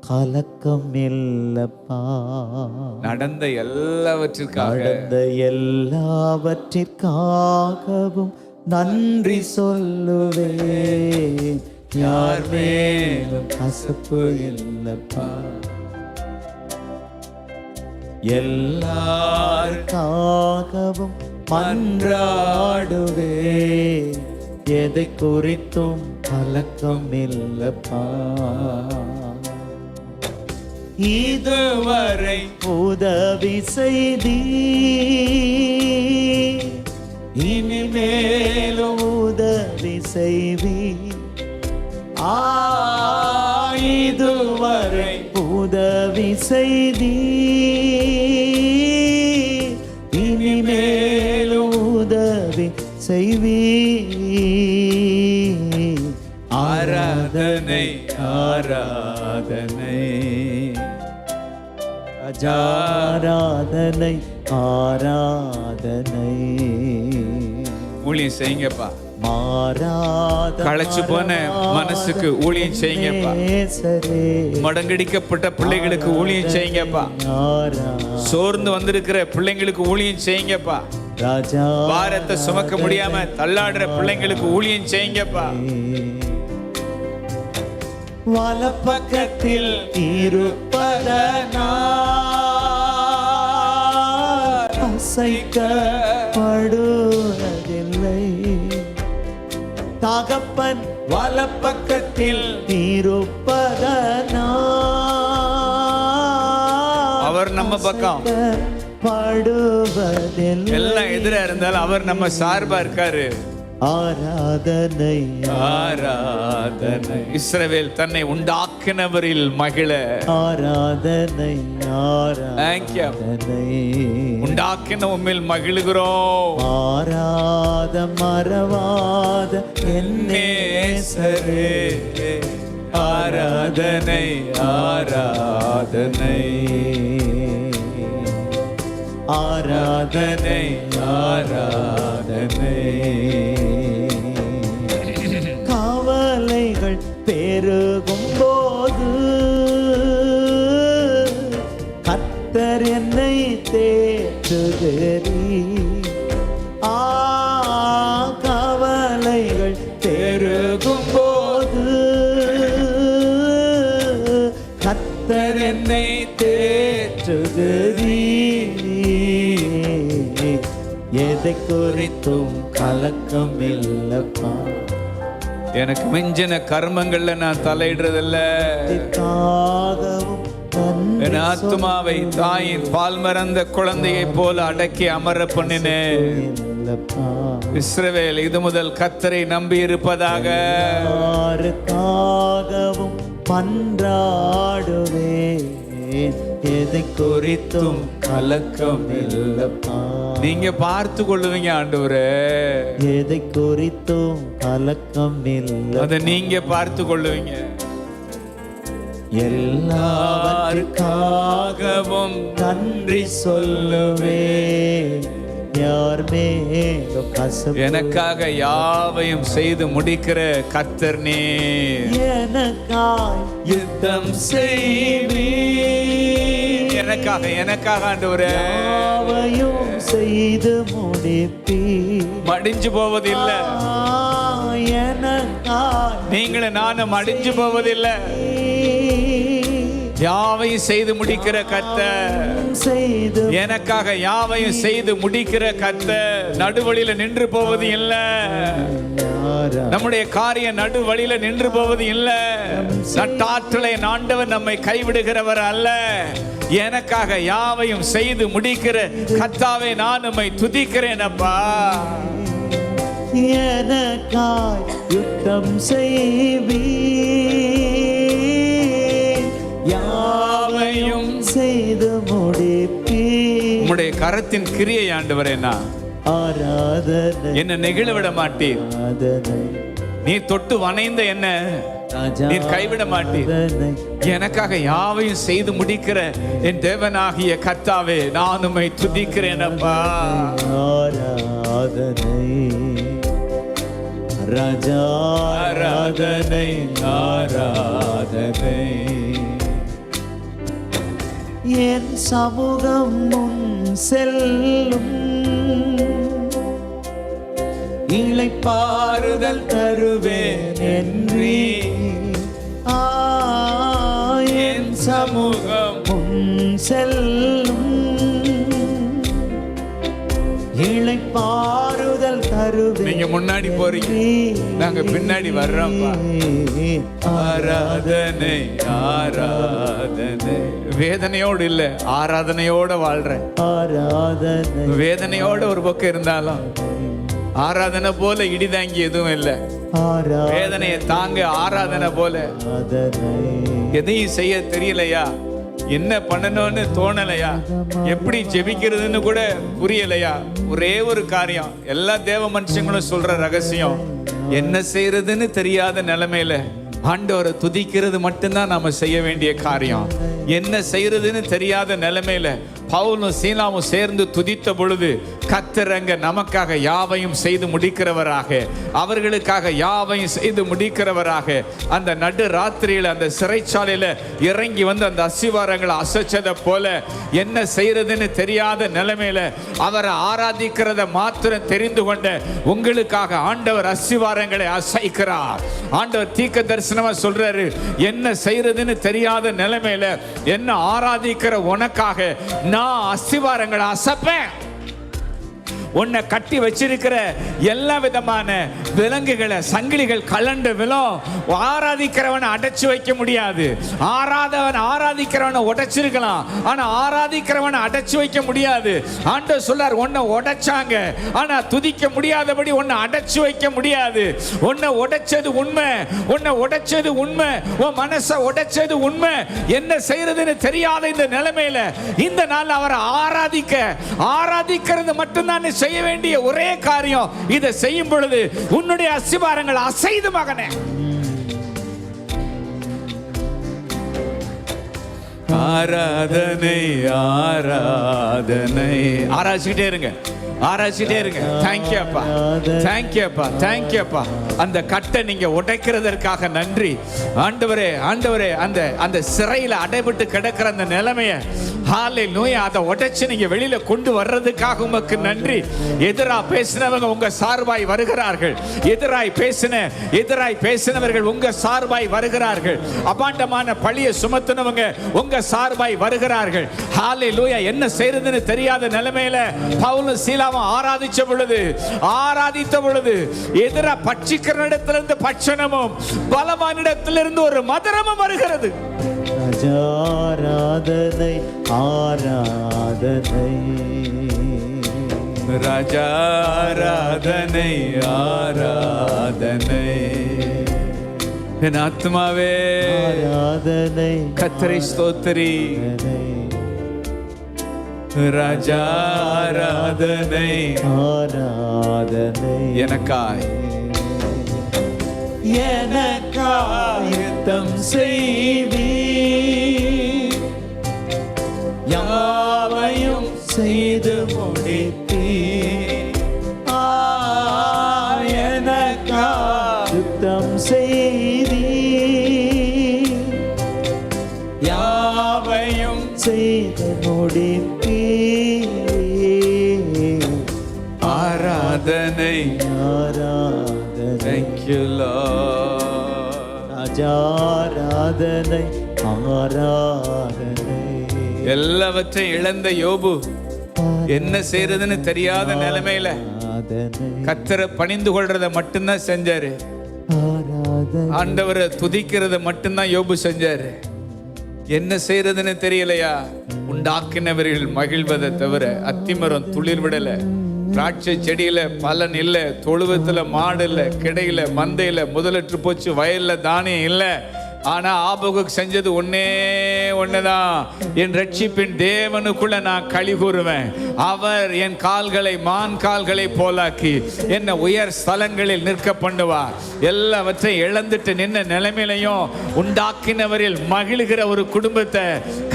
கலக்கம் இல்லப்பா. நடந்த எல்லாவற்றிற்காக. நடந்த எல்லாவற்றிற்காகவும் நன்றி சொல்லுவேன். யார் மேலும் கசப்பு இல்லப்பா. எல்லாருக்காகவும் மன்றாடுவே எதை குறித்தும் கலக்கம் இல்லப்பா. இதுவரை உதவி செய்தி இனிமேலும் உதவி செய்வி ஆ இதுவரை உதவி செய்தி இனிமேலும் உதவி செய்வி ஆராதனை ஆராதனை. ஆராதனை ஆராதனை. ஊழியம் செய்யுங்கப்பா. மாறாத களைச்சு போன மனசுக்கு ஊழியம் செய்யுங்கப்பா. மடங்கடிக்கப்பட்ட பிள்ளைகளுக்கு ஊழியம் செய்யுங்கப்பா. சோர்ந்து வந்திருக்கிற பிள்ளைங்களுக்கு ஊழியம் செய்யுங்கப்பா. ராஜா பாரத்தை சுமக்க முடியாம தள்ளாடுற பிள்ளைங்களுக்கு ஊழியம் செய்யுங்கப்பா. வலப்பக்கத்தில் இருப்பதனால் அசைக்கப்படுவதில்லை. தகப்பன் வலப்பக்கத்தில் இருப்பதனால் அவர் நம்ம பக்கம். படுவதில்லை எல்லாம் எதிரா இருந்தாலும் அவர் நம்ம சார்பா இருக்காரு. ஆராதனை. ஆராதனை. இஸ்ரவேல் தன்னை உண்டாக்கினவரில் மகிழ. ஆராதனை. ஆராதனை. உண்டாக்கின உண்மையில் மகிழுகிறோம். ஆராத மறவாத நேசரே. ஆராதனை ஆராதனை. ஆராதனை ஆராதனை. காவலைகள் பெருகும் போது கத்தர் என்னை தேற்றுகிறீ எதை குறித்தும் கலக்கம் இல்லப்பா எனக்கு மிஞ்சின கர்மங்கள்ல நான் தலையிடுறதில்ல. என் ஆத்துமாவை தாயின் பால் மறந்த குழந்தையைப் போல அடக்கி அமர பண்ணினேன். இஸ்ரவேல் இது முதல் கத்தரை நம்பி இருப்பதாக பன்றாடுவேன் எதை குறித்தும் கலக்கம் இல்லப்பா நீங்க பார்த்து கொள்ளுவீங்க ஆண்டவரே. எதை குறித்தும் கலக்கம் இல்லை. அதை நீங்க பார்த்து கொள்ளுவீங்க எல்லாருக்காகவும் நன்றி சொல்லுவே. யார் மேலும் கசப்பு எனக்காக யாவையும் செய்து முடிக்கிற கத்தர் நீ எனக்காய் யுத்தம் செய்வி எனக்காக எனக்காக ஆண்டவரே. யாவையும் செய்து முடிப்பி. மடிஞ்சு போவதில்லை. எனக்காய் நீங்களும் நானும் மடிஞ்சு போவதில்லை. யாவையும் செய்து முடிக்கிற கத்த எனக்காக யாவையும் செய்து முடிக்கிற கத்த நடுவழியில நின்று போவது இல்ல. நம்முடைய காரியம் நடுவழியில நின்று போவது இல்ல. நட்டாற்றலை நாண்டவர் நம்மை கைவிடுகிறவர் அல்ல. எனக்காக யாவையும் செய்து முடிக்கிற கத்தாவை நான் உம்மை துதிக்கிறேன் அப்பா. எனக்காய் யுத்தம் செய்வி கரத்தின் கிரியை ஆண்டவரே நான் ஆராதனை. என்ன நெகிழ விட மாட்டீர் நீ தொட்டு வணைந்த என்ன? நீர் கைவிட மாட்டீர். எனக்காக யாவையும் செய்து முடிக்கிற என் தேவனாகிய கர்த்தாவே நான் உம்மை துதிக்கிறேன் அப்பா. ராஜா ஆராதனை. ஆராதனை. என் சமூகம் முன் செல்லும். இளைப்பாறுதல் தருவேன் என்றே. என் சமூகம் முன் செல்லும். இளைப்பாறுதல் தருவேன் நீங்க முன்னாடி போறீங்க. நாங்க பின்னாடி வர்றோம்ப்பா. ஆராதனை ஆராதனை. வேதனையோடு இல்ல ஆராதனையோட வாழ்றேன். ஆராதனை. வேதனையோட ஒரு பக்கம் இருந்தாலும் ஆராதனை போல இடிதாங்கி எதுவும் இல்ல. வேதனையை தாங்க ஆராதனை போல. எதையும் செய்ய தெரியலையா? என்ன பண்ணணும்னு தோணலையா? எப்படி ஜெபிக்கிறதுன்னு கூட புரியலையா? ஒரே ஒரு காரியம். எல்லா தேவ மனுஷங்களும் சொல்ற ரகசியம். என்ன செய்யறதுன்னு தெரியாத நிலைமையில ஆண்டவரை துதிக்கிறது மட்டும்தான் நாம செய்ய வேண்டிய காரியம். என்ன செய்யறதுன்னு தெரியாத நிலைமையில பவுலும் சீலாவும் சேர்ந்து துதித்த பொழுது கத்தரங்க நமக்காக யாவையும் செய்து முடிக்கிறவராக அவர்களுக்காக யாவையும் செய்து முடிக்கிறவராக அந்த நடு ராத்திரியில் அந்த சிறைச்சாலையில் இறங்கி வந்து அந்த அசிவாரங்களை அசைச்சதை போல என்ன செய்யறதுன்னு தெரியாத நிலைமையில அவரை ஆராதிக்கிறத மாத்திரம் தெரிந்து கொண்ட உங்களுக்காக ஆண்டவர் அசிவாரங்களை அசைக்கிறார். ஆண்டவர் தீக்க தரிசனமா சொல்றாரு என்ன செய்யறதுன்னு தெரியாத நிலைமையில என்ன ஆராதிக்கிற உனக்காக நான் எல்லா அஸ்திவாரங்களை அசப்பேன். உன்னை கட்டி வச்சிருக்கிற எல்லா விதமான விலங்குகளை சங்கிலிகள் கலண்டு விழும் ஆராதிக்கிறவனை அடைச்சு வைக்க முடியாது. ஆராதவன் ஆராதிக்கிறவனை உடைச்சிருக்கலாம். ஆனா ஆராதிக்கிறவனை அடைச்சு வைக்க முடியாது. ஆண்டவர் சொல்லார் உன்னை உடைச்சாங்க. ஆனா துதிக்க முடியாதபடி உன்னை அடைச்சு வைக்க முடியாது. உன்னை உடைச்சது உண்மை. உன்னை உடைச்சது உண்மை. உன் மனசை உடைச்சது உண்மை. என்ன செய்யறதுன்னு தெரியாத இந்த நிலைமையில இந்த நாள் அவரை ஆராதிக்க ஆராதிக்கிறது மட்டும்தான் செய்ய வேண்டிய ஒரே காரியம் இதை செய்யும் பொழுது உன்னுடைய அசிபாரங்கள் அசைது மகனே. ஆராதனை ஆராதனை. ஆராய்ச்சிக்கிட்டே இருங்க. ஆராய்ச்சிட்டே இருங்க. தேங்க்யூ அப்பா. தேங்க்யூ அப்பா. தேங்க்யூ அப்பா. அந்த கட்டை நீங்க உடைக்கிறதற்காக நன்றி. ஆண்டவரே ஆண்டவரே அந்த அந்த சிறையில அடைபட்டு கிடக்கிற அந்த நிலைமைய ஹாலே நோய் அதை உடைச்சு நீங்க வெளியில கொண்டு வர்றதுக்காக உமக்கு நன்றி. எதிரா பேசினவங்க உங்க சார்பாய் வருகிறார்கள். எதிராய் பேசின எதிராய் பேசினவர்கள் உங்க சார்பாய் வருகிறார்கள். அபாண்டமான பழிய சுமத்தினவங்க உங்க சார்பாய் வருகிறார்கள். ஹாலே லூயா என்ன செய்யறதுன்னு தெரியாத நிலைமையில பவுலும் சீலாவும் ஆராதிச்ச பொழுது ஆராதித்த பொழுது எதிரா பட்சிக்கிற இடத்திலிருந்து பட்சணமும் பலவானிடத்திலிருந்து ஒரு மதுரமும் வருகிறது. ஆராதனை ஆராதனை. ராஜாராதனை ஆராதனை. என் ஆத்மாவே. ஆராதனை கத்தரை ஸ்தோத்திரி. ராஜாராதனை. ஆராதனை. எனக்காய். எனக்காயுத்தம் செய்வி யாவையும் ராஜாராதனை ஆராதனை. எல்லாவற்றையும் இழந்த யோபு என்ன செய்யறதுன்னு தெரியாத நிலைமையில கத்தரை பணிந்து கொள்றத மட்டும்தான் செஞ்சாரு. ஆண்டவரை துதிக்கிறத மட்டும்தான் யோபு செஞ்சாரு. என்ன செய்யறதுன்னு தெரியலையா? உண்டாக்கினவர்கள் மகிழ்வதை தவிர அத்திமரம் துளிர் விடல. திராட்சை செடியில் பலன் இல்லை தொழுவத்தில் மாடு இல்லை கிடையில மந்தையில் முதலற்று போச்சு வயலில் தானியம் இல்லை. ஆனால் ஆபகுக்கு செஞ்சது ஒன்றே ஒண்ணுதான். என் ரட்சிப்பின் தேவனுக்குள்ள நான் களி கூறுவேன் அவர் என் கால்களை மான் கால்களை போலாக்கி என்னை உயர் ஸ்தலங்களில் நிற்க பண்ணுவார். எல்லாவற்றையும் இழந்துட்டு நின்ன நிலைமையிலையும் உண்டாக்கினவரில் மகிழ்கிற ஒரு குடும்பத்தை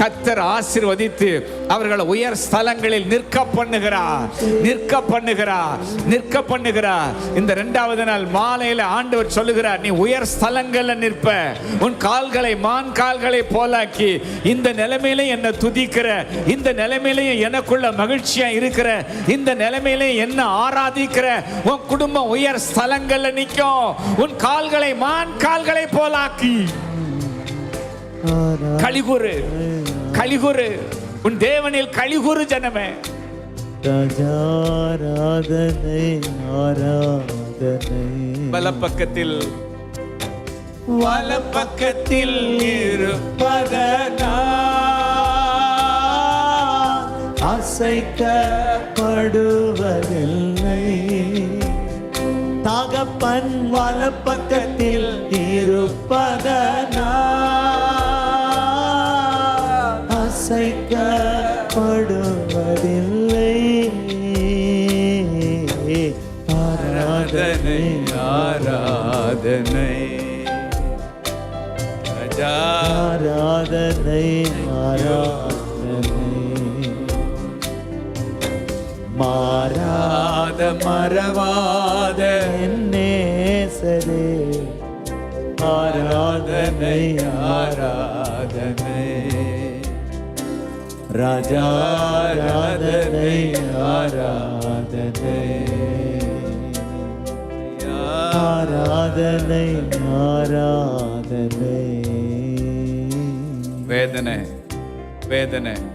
கத்தர் ஆசிர்வதித்து அவர்களை உயர் ஸ்தலங்களில் நிற்க பண்ணுகிறார். நிற்க பண்ணுகிறார். நிற்க பண்ணுகிறார். இந்த ரெண்டாவது நாள் மாலையில ஆண்டவர் சொல்லுகிறார் நீ உயர் ஸ்தலங்கள்ல நிற்ப. உன் கால்களை மான் கால்களை போலாக்கி இந்த நிலைமையில என்ன துதிக்கிற இந்த நிலைமையிலையும் எனக்குள்ள மகிழ்ச்சியா இருக்கிற இந்த நிலைமையிலையும் என்ன ஆராதிக்கிற உன் குடும்பம் உயர் ஸ்தலங்கள்ல நிற்கும் உன் கால்களை மான் கால்களை போலாக்கி. கலிகுரு கலிகுரு உன் தேவனில் கலிகுரு ஜனமே. ஆராதனை. வலப்பக்கத்தில் இருப்பதனா அசைக்கப்படுவதில்லை. தகப்பன் வலப்பக்கத்தில் இருப்பதனா அசைக்கப்படுவதில்லை. ஆராதனை ஆராதனை. மறவாத நேசரே ஆராதனை ஆராதனை. ராஜா ஆராதனை ஆராதனை. ஆராதனை ஆராதனை. வேதனை வேதனை.